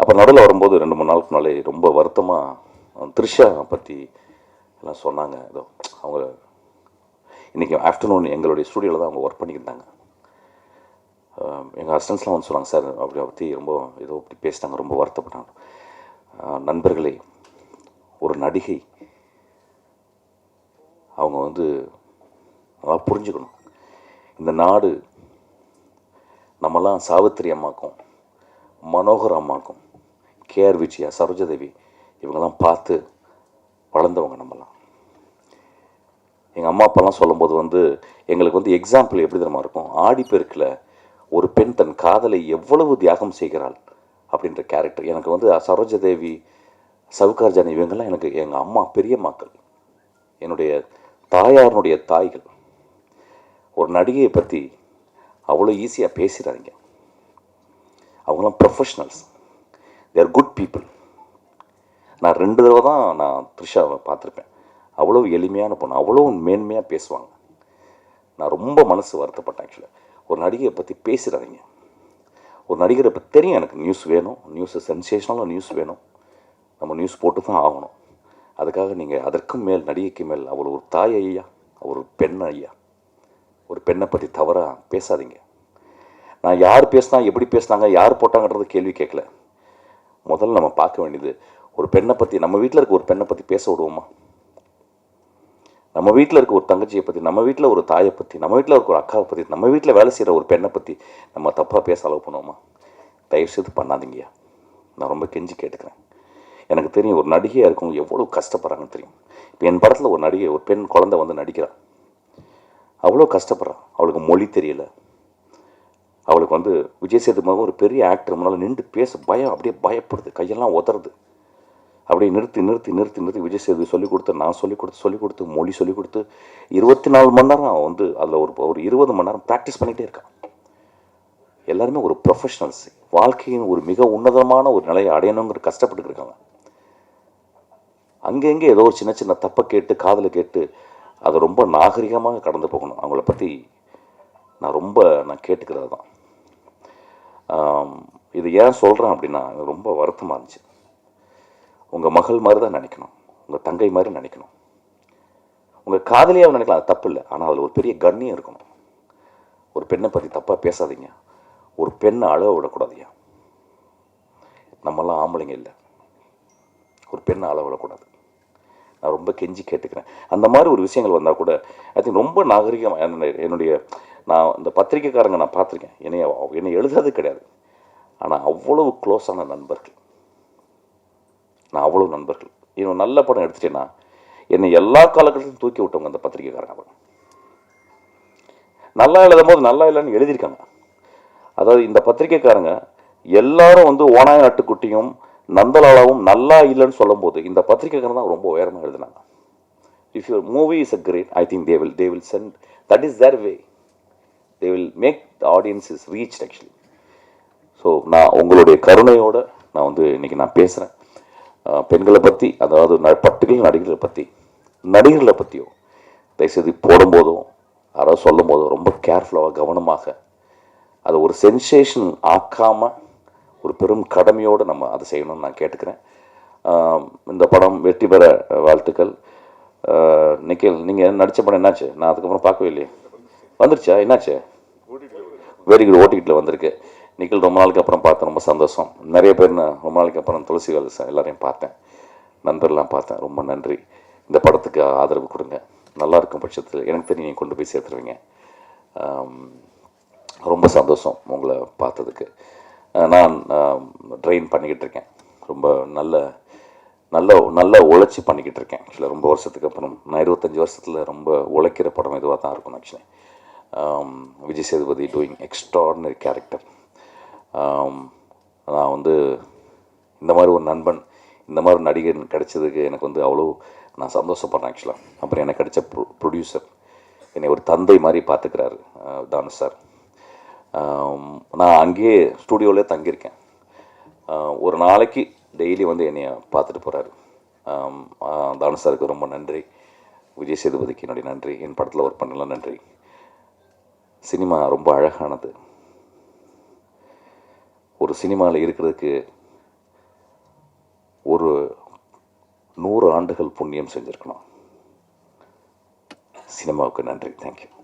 அப்போ நடுவில் வரும்போது ரெண்டு மூணு நாளுக்கு முன்னாலே ரொம்ப வருத்தமாக த்ரிஷா பற்றி எல்லாம் சொன்னாங்க. ஏதோ அவங்க இன்றைக்கி ஆஃப்டர்நூன் எங்களுடைய ஸ்டூடியோவில் தான் அவங்க ஒர்க் பண்ணியிருந்தாங்க எங்கள் ஹஸ்டன்ஸ்லாம் வந்து சொன்னாங்க சார் அப்படி பற்றி ரொம்ப ஏதோ இப்படி பேசினாங்க ரொம்ப வருத்தப்பட்டாங்க. நண்பர்களே ஒரு நடிகை அவங்க வந்து நல்லா புரிஞ்சுக்கணும். இந்த நாடு நம்மலாம் சாவித்திரி அம்மாக்கும் மனோகர் அம்மாக்கும் கேஆர் விஜயா சரோஜதேவி இவங்கெல்லாம் பார்த்து வளர்ந்தவங்க நம்மலாம் எங்கள் அம்மா அப்பாலாம் சொல்லும்போது வந்து எங்களுக்கு வந்து எக்ஸாம்பிள் எப்படி தெரியுமா இருக்கும்? ஆடிப்பெருக்கில் ஒரு பெண் தன் காதலை எவ்வளவு தியாகம் செய்கிறாள் அப்படின்ற கேரக்டர் எனக்கு வந்து சரோஜதேவி சவுகார்ஜானி இவங்கெல்லாம் எனக்கு எங்கள் அம்மா பெரியம்மாக்கள். என்னுடைய தாயாரனுடைய தாய்கள். ஒரு நடிகையை பற்றி அவ்வளோ ஈஸியாக பேசிடாதீங்க. அவங்களாம் ப்ரொஃபஷ்னல்ஸ் தேர் குட் பீப்புள் நான் ரெண்டு தடவை தான் நான் த்ரிஷாவை பார்த்துருப்பேன். அவ்வளோ எளிமையான பொண்ணு அவ்வளோ மேன்மையாக பேசுவாங்க. நான் ரொம்ப மனசு வருத்தப்பட்டேன் ஆக்சுவலாக ஒரு நடிகையை பற்றி பேசிடாதீங்க. ஒரு நடிகரை பற்றி தெரியும் எனக்கு நியூஸ் வேணும் நியூஸ் சென்சேஷனலாக நியூஸ் வேணும். நம்ம நியூஸ் போட்டு தான் ஆகணும். அதுக்காக நீங்கள் அதற்கும் மேல் நடிகைக்கு மேல் அவள் ஒரு தாய் ஐயா ஒரு பெண் ஐயா ஒரு பெண்ணை பற்றி தவறாக பேசாதீங்க. நான் யார் பேசினா எப்படி பேசுனாங்க யார் போட்டாங்கன்றது கேள்வி கேட்கல. முதல்ல நம்ம பார்க்க வேண்டியது ஒரு பெண்ணை பற்றி நம்ம வீட்டில் இருக்க ஒரு பெண்ணை பற்றி பேச விடுவோமா? நம்ம வீட்டில் இருக்க ஒரு தங்கச்சியை பற்றி நம்ம வீட்டில் ஒரு தாயை பற்றி நம்ம வீட்டில் இருக்க ஒரு அக்காவை பற்றி நம்ம வீட்டில் வேலை செய்கிற ஒரு பெண்ணை பற்றி நம்ம தப்பாக பேச அளவு பண்ணுவோமா? தயவு செய்து பண்ணாதீங்கய்யா. நான் ரொம்ப கெஞ்சி கேட்டுக்கிறேன். எனக்கு தெரியும் ஒரு நடிகையாக இருக்கவங்க எவ்வளோ கஷ்டப்படுறாங்கன்னு தெரியும். இப்போ என் படத்தில் ஒரு நடிகை ஒரு பெண் குழந்தை வந்து நடிக்கிறான் அவ்வளோ கஷ்டப்படுறான் அவளுக்கு மொழி தெரியலை. அவளுக்கு வந்து விஜய் சேதுபதி ஒரு பெரிய ஆக்டர் முன்னால் நின்று பேச பயம் அப்படியே பயப்படுது. கையெல்லாம் உதறது. அப்படியே நிறுத்தி நிறுத்தி நிறுத்தி நிறுத்தி விஜய் சேது சொல்லிக் கொடுத்து நான் சொல்லிக் கொடுத்து சொல்லிக் கொடுத்து மொழி சொல்லிக் கொடுத்து இருபத்தி நாலு மணி நேரம் அவன் வந்து அதில் ஒரு ஒரு இருபது மணி நேரம் ப்ராக்டிஸ் பண்ணிகிட்டே இருக்கான் எல்லாருமே ஒரு ப்ரொஃபஷனல்ஸ் வாழ்க்கையின் ஒரு மிக உன்னதமான ஒரு நிலையை அடையணுங்கிற கஷ்டப்பட்டு இருக்காங்க. அங்கங்கே ஏதோ ஒரு சின்ன சின்ன தப்பை கேட்டு காதில் கேட்டு அதை ரொம்ப நாகரிகமாக கடந்து போகணும். அவங்கள பற்றி நான் ரொம்ப நான் கேட்டுக்கிறது தான் இது ஏன் சொல்கிறேன் அப்படின்னா எனக்கு ரொம்ப வருத்தமாக இருந்துச்சு. உங்கள் மகள் மாதிரி தான் நினைக்கணும். உங்கள் தங்கை மாதிரி நினைக்கணும். உங்கள் காதலியாக நினைக்கலாம் அது தப்பு இல்லை. ஆனால் அதில் ஒரு பெரிய கண்ணியம் இருக்கணும். ஒரு பெண்ணை பற்றி தப்பாக பேசாதீங்க. ஒரு பெண்ணை அழக விடக்கூடாதுயா நம்மெல்லாம் ஆம்பளைங்க இல்லை. ஒரு பெண்ணை அள விடக்கூடாது. நான் ரொம்ப கெஞ்சி கேட்டுக்கிறேன். அந்த மாதிரி ஒரு விஷயங்கள் வந்தால் கூட ஐ திங்க் ரொம்ப நாகரிகம் என்னுடைய நான் இந்த பத்திரிக்கைக்காரங்க நான் பார்த்துருக்கேன். என்னை என்னை எழுதாது கிடையாது. ஆனால் அவ்வளவு க்ளோஸான நண்பர்கள். நான் அவ்வளவு நண்பர்கள். இன்னும் நல்ல படம் எடுத்துட்டேன்னா என்னை எல்லா காலகட்டத்திலும் தூக்கி விட்டவங்க அந்த பத்திரிக்கைக்காரங்க அவங்க நல்லா எழுதும் போது நல்லா இல்லைன்னு எழுதியிருக்காங்க. அதாவது இந்த பத்திரிக்கைக்காரங்க எல்லாரும் வந்து ஓனாய நாட்டுக்குட்டியும் நந்தலாலாவும் நல்லா இல்லைன்னு சொல்லும்போது இந்த பத்திரிக்கைக்காரங்க தான் ரொம்ப உயரமாக எழுதினாங்க. If your movie is a great I think they will they will send that is their way they will make the audience is reach actually so நான் உங்களுடைய கருணையோட நான் வந்து இன்னைக்கு நான் பேசுகிறேன் பெண்களை பற்றி அதாவது ந பர்டிகுலர் நடிகர்களை பற்றி நடிகர்களை பற்றியோ தயவுசெய்து போடும்போதோ யாராவது சொல்லும் போதும் ரொம்ப கேர்ஃபுல்லாக கவனமாக அதை ஒரு சென்சேஷன் ஆக்காமல் ஒரு பெரும் கடமையோடு நம்ம அதை செய்யணும்னு நான் கேட்டுக்கிறேன். இந்த படம் வெற்றி பெற வாழ்த்துக்கள். நிக்கில் நீங்கள் நடித்த படம் என்னாச்சு? நான் அதுக்கப்புறம் பார்க்கவே இல்லையே. வந்துருச்சா? என்னாச்சு? வெரி குட் ஓடிக்கிட்டில் வந்திருக்கு. நிக்கில் ரொம்ப நாளுக்கு அப்புறம் பார்த்தேன் ரொம்ப சந்தோஷம். நிறைய பேர் நான் ரொம்ப நாளைக்கு அப்புறம் துளசி வேலை எல்லாரையும் பார்த்தேன். நண்பர்லாம் பார்த்தேன் ரொம்ப நன்றி. இந்த படத்துக்கு ஆதரவு கொடுங்க. நல்லா இருக்கும் பட்சத்தில் எனக்கு தெரியும் நீங்கள் கொண்டு போய் சேர்த்துருவீங்க. ரொம்ப சந்தோஷம் உங்களை பார்த்ததுக்கு. நான் ட்ரெயின் பண்ணிக்கிட்டு இருக்கேன். ரொம்ப நல்ல நல்ல நல்ல உழைச்சி பண்ணிக்கிட்டு இருக்கேன். ஆக்சுவலாக ரொம்ப வருஷத்துக்கு அப்புறம் நான் இருபத்தஞ்சி வருஷத்தில் ரொம்ப உழைக்கிற படம் இதுவாக தான் இருக்கும் actually Vijay Sethupathi doing extraordinary character நான் வந்து இந்த மாதிரி ஒரு நண்பன் இந்த மாதிரி ஒரு நடிகர் கிடைச்சதுக்கு எனக்கு வந்து அவ்வளோ நான் சந்தோஷப்படுறேன் ஆக்சுவலாக அப்புறம் எனக்கு கிடைச்ச ப்ரொ ப்ரொடியூசர் என்னை ஒரு தந்தை மாதிரி பார்த்துக்கிறாரு தானு சார் நான் அங்கேயே ஸ்டூடியோவிலே தங்கியிருக்கேன். ஒரு நாளைக்கு டெய்லி வந்து என்னை பார்த்துட்டு போகிறாரு தானு சாருக்கு ரொம்ப நன்றி. விஜய் சேதுபதிக்கு என்னுடைய நன்றி. என் படத்தில் ஒர்க் பண்ணலாம் நன்றி. சினிமா ரொம்ப அழகானது. ஒரு சினிமாவில் இருக்கிறதுக்கு ஒரு நூறு ஆண்டுகள் புண்ணியம் செஞ்சுருக்கணும். சினிமாவுக்கு நன்றி. தேங்க்யூ